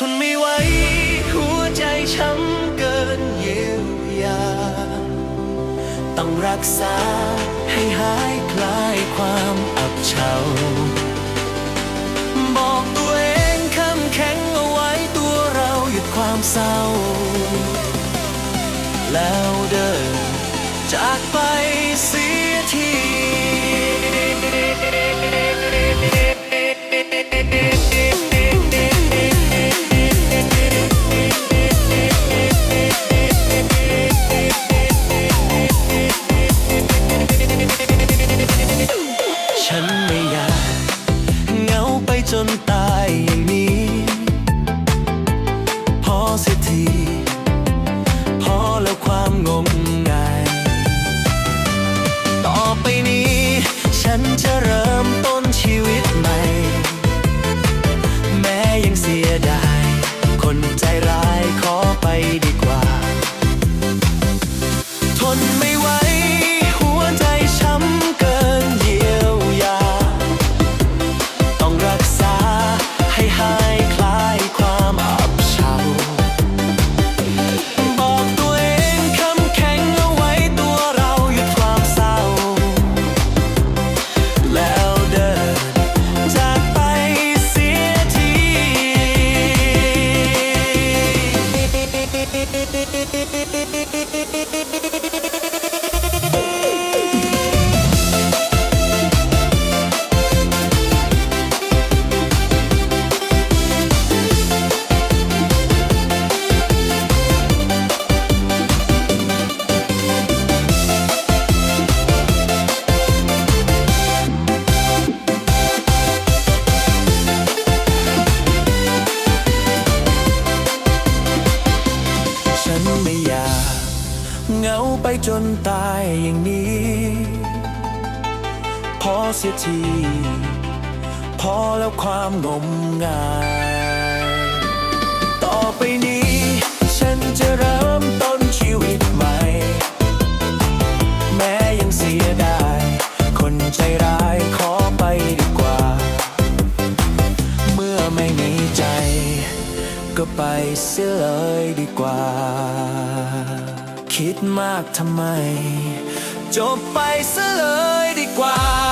ทนไม่ไหวหัวใจช้ำเกินเยียวยา ต้องรักษาให้หายคลายความอับเฉาบอกตัวเองเข้มแข็งเอาไว้ตัวเราหยุดความเศร้า แล้วเดินจากไป นตายอย่างนี้ พอเสียที พอแล้วความงมงาย จนตายอย่างนี้ พอเสียที พอแล้วความงมงาย ต่อไปนี้ ฉันจะเริ่มต้นชีวิตใหม่ แม้ยังเสียดาย คนใจร้ายขอไปดีกว่า เมื่อไม่มีใจ ก็ไปเสียเลยดีกว่า คิดมากทำไม จบไปซะเลยดีกว่า